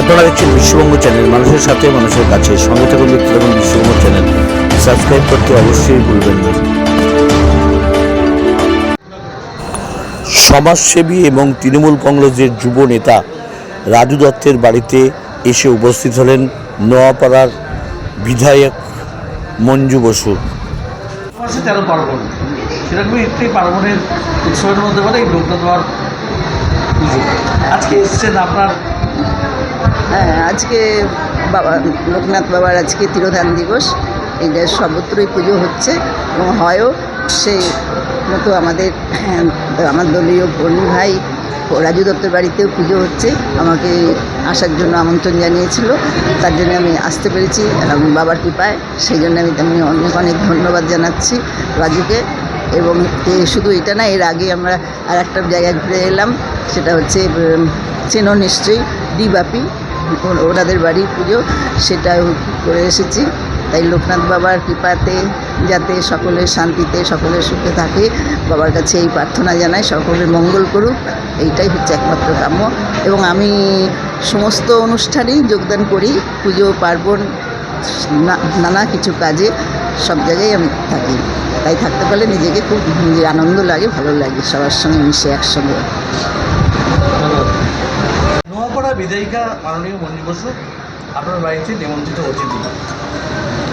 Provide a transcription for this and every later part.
আপনারা দেখছেন বিশ্ববঙ্গ চ্যানেল। মানুষের সাথে মানুষের কাছে। সঙ্গে থাকুন দেখতে থাকুন বিশ্ববঙ্গ চ্যানেল। সাবস্ক্রাইব করতে অবশ্যই ভুলবেন না। সমাজসেবী এবং তৃণমূল কংগ্রেসের যুব নেতা রাজু দত্তের বাড়িতে এসে উপস্থিত হলেন নোয়াপাড়ার বিধায়ক মঞ্জু বসু। তেরো পার্বণ। সেরকমই একটি পার্বণের উৎসবের মধ্যে বলে এই লোকনাথ বাবার পুজো। আজকে এসছেন আপনার হ্যাঁ আজকে বাবা, লোকনাথ বাবার আজকে তিরোধান দিবস। এটা সর্বত্রই পুজো হচ্ছে এবং হয়ও সেই মতো আমাদের, আমার দলীয় বর্ণী ভাই রাজু দত্তের বাড়িতেও পুজো হচ্ছে। আমাকে আসার জন্য আমন্ত্রণ জানিয়েছিল। তার জন্য আমি আসতে পেরেছি বাবার কৃপায়। সেই জন্য আমি তেমনি অনেক অনেক ধন্যবাদ জানাচ্ছি রাজুকে। এবং শুধু এটা না, এর আগে আমরা আর একটা জায়গায় ঘুরে এলাম, সেটা হচ্ছে চেনো নিশ্চয়ই, ডিবাপি ওনাদের বাড়ির পুজো সেটা করে এসেছি। তাই লোকনাথ বাবার কৃপাতে যাতে সকলের শান্তিতে সকলের সুখে থাকে, বাবার কাছে এই প্রার্থনা জানাই সকলের মঙ্গল করুক, এইটাই হচ্ছে একমাত্র কাম্য। এবং আমি সমস্ত অনুষ্ঠানেই যোগদান করি, পুজো, পার্বণ নানা কিছু কাজে সব জায়গায় আমি থাকি। তাই থাকতে পারলে নিজেকে খুব নিজের আনন্দ লাগে ভালো লাগে সবার সঙ্গে মিশে একসঙ্গে। নোয়াপাড়া বিধায়িকা মাননীয় মঞ্জু বসু আপনার বাড়িতে নিমন্ত্রিত অতিথি।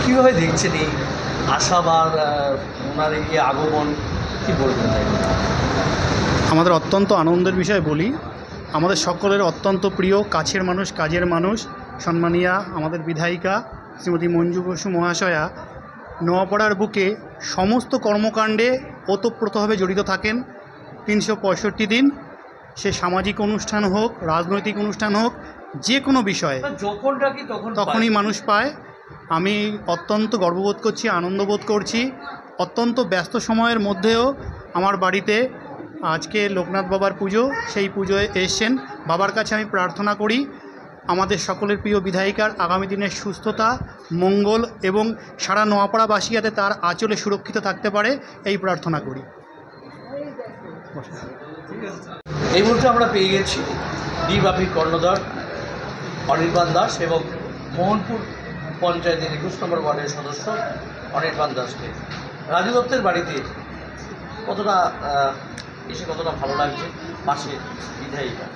কীভাবে দেখছেন এই আশাবার ওনার এই আগমন কী বলবেন তাই? আমাদের অত্যন্ত আনন্দের বিষয় বলি আমাদের সকলের অত্যন্ত প্রিয় কাছের মানুষ কাজের মানুষ সম্মানিয়া আমাদের বিধায়িকা শ্রীমতী মঞ্জু বসু মহাশয়া নোয়াপাড়ার বুকে সমস্ত কর্মকাণ্ডে ওতপ্রোতভাবে জড়িত থাকেন। তিনশো পঁয়ষট্টি দিন সে সামাজিক অনুষ্ঠান হোক রাজনৈতিক অনুষ্ঠান হোক যে কোনো বিষয়ে যখন ডাকি তখন তখনই মানুষ পায়। আমি অত্যন্ত গর্ববোধ করছি আনন্দবোধ করছি। অত্যন্ত ব্যস্ত সময়ের মধ্যেও আমার বাড়িতে আজকে লোকনাথ বাবার পুজো সেই পুজোয় এসছেন। বাবার কাছে আমি প্রার্থনা করি আমাদের সকলের প্রিয় বিধায়িকার আগামী দিনের সুস্থতা, মঙ্গল এবং সারা নোয়াপাড়াবাসী যাতে তার আঁচলে সুরক্ষিত থাকতে পারে এই প্রার্থনা করি। এই মুহূর্তে আমরা পেয়ে গেছি ডি বাপি কর্ণধর, অনির্বাণ দাস এবং মোহনপুর পঞ্চায়েতের একুশ নম্বর ওয়ার্ডের সদস্য অনির্বাণ দাসকে। রাজু দত্তের বাড়িতে কতটা এসে কতটা ভালো লাগছে পাশে বিধায়িকা?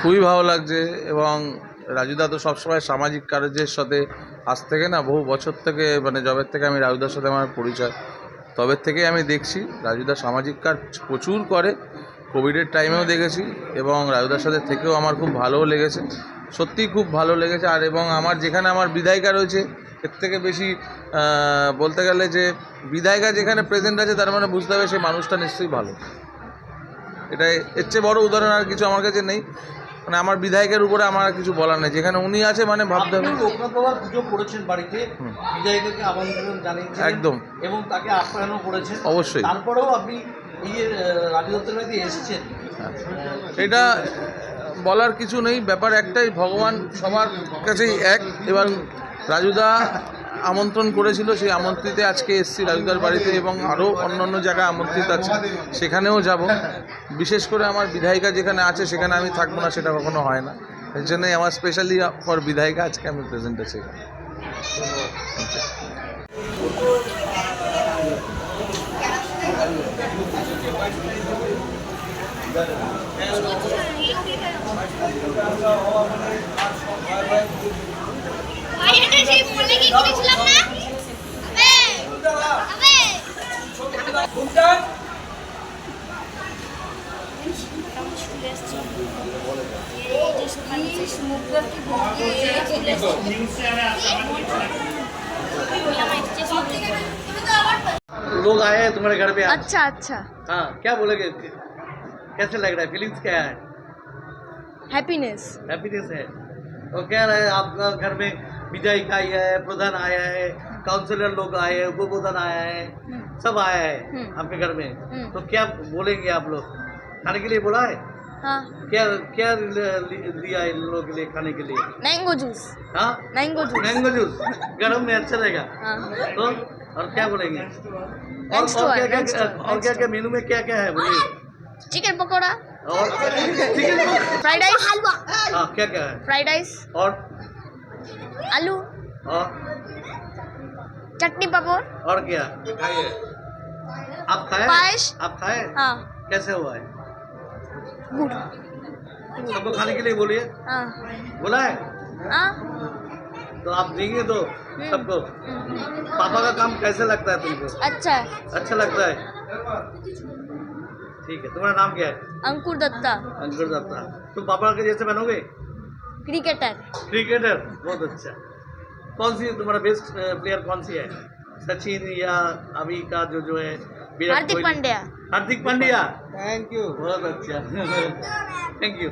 খুবই ভালো লাগছে এবং রাজুদা তো সবসময় সামাজিক কার্যের সাথে আজ থেকে না বহু বছর থেকে মানে জবের থেকে আমি রাজুদার সাথে আমার পরিচয় তবের থেকেই আমি দেখছি রাজুদা সামাজিক কাজ প্রচুর করে, কোভিডের টাইমেও দেখেছি এবং রাজুদার সাথে থেকেও আমার খুব ভালোও লেগেছে, সত্যিই খুব ভালো লেগেছে। আর এবং আমার যেখানে আমার বিধায়িকা রয়েছে, এর থেকে বেশি বলতে গেলে যে বিধায়িকা যেখানে প্রেজেন্ট আছে তার মানে বুঝতে হবে সেই মানুষটা নিশ্চয়ই ভালো। এটাই এর চেয়ে বড় উদাহরণ আর কিছু আমার কাছে নেই। মানে আমার বিধায়কের উপরে আমার আর কিছু বলার নেই। যেখানে উনি আছে মানে ভাবতে হবে। আপনি পুজো করেছেন বাড়িতে হুম। আমন্ত্রণ জানিয়েছেন একদম। এবং তাকে আপ্যায়নও করেছেন। অবশ্যই। তারপরেও আপনি এই রাজু দত্তের এসেছেন। এটা বলার কিছু নেই। ব্যাপার একটাই ভগবান সবার কাছেই এক। এবার রাজুদা আমন্ত্রণ করেছিল, সেই আমন্ত্রিতে আজকে এসছি রাজুদার বাড়িতে এবং আরও অন্য অন্য জায়গায় আমন্ত্রিত আছে। সেখানেও যাব। বিশেষ করে আমার বিধায়িকা যেখানে আছে, সেখানে আমি থাকব না, সেটা কখনো হয় না। এর জন্যই আমার স্পেশালি ফর বিধায়িকা আজকে আমি প্রেজেন্ট আছি বাইরে সেই लोग आए हैं तुम्हारे घर पे अच्छा अच्छा। हाँ क्या बोलेगे कैसे लग रहा है? फीलिंग्स क्या है? हैप्पीनेस हैप्पीनेस है। तो क्या रहे आपका घर में विधायिका आई है प्रधान आया है काउंसिलर लोग आए हैं उप प्रधान आया है सब आया है हम्म। आपके घर में। हम्म। तो क्या बोलेंगे आप लोग? खाने के लिए बोला है? हाँ। क्या क्या दिया इन लोगों के लिए खाने के लिए? Mango juice. हाँ? Mango juice. Mango juice. गर्म में अच्छा रहेगा। हाँ। तो और क्या बोलेंगे? और, और क्या क्या और क्या क्या मेनू में क्या क्या है बोलिए? चिकन पकौड़ा। और चिकन फ्राइड राइस हाँ क्या क्या है? फ्राइड राइस और आलू। और चटनी पापड़ और क्या? खाइए। आप खाए? पायस। आप खाए? हाँ। कैसे हुआ है? गुड। सबको खाने के लिए बोलिए। हाँ। बोला है? हाँ। तो आप देंगे तो सबको। पापा का काम कैसे लगता है तुमको? अच्छा। है अच्छा लगता है? ठीक है तुम्हारा नाम क्या है? अंकुर दत्ता। अंकुर दत्ता। तुम पापा के जैसे बनोगे? क्रिकेटर क्रिकेटर बहुत अच्छा। कौन सी तुम्हारा बेस्ट प्लेयर कौन सी है? सचिन या अभी का जो जो है हार्दिक पांड्या। हार्दिक पांड्या। थैंक यू बहुत अच्छा। Thank you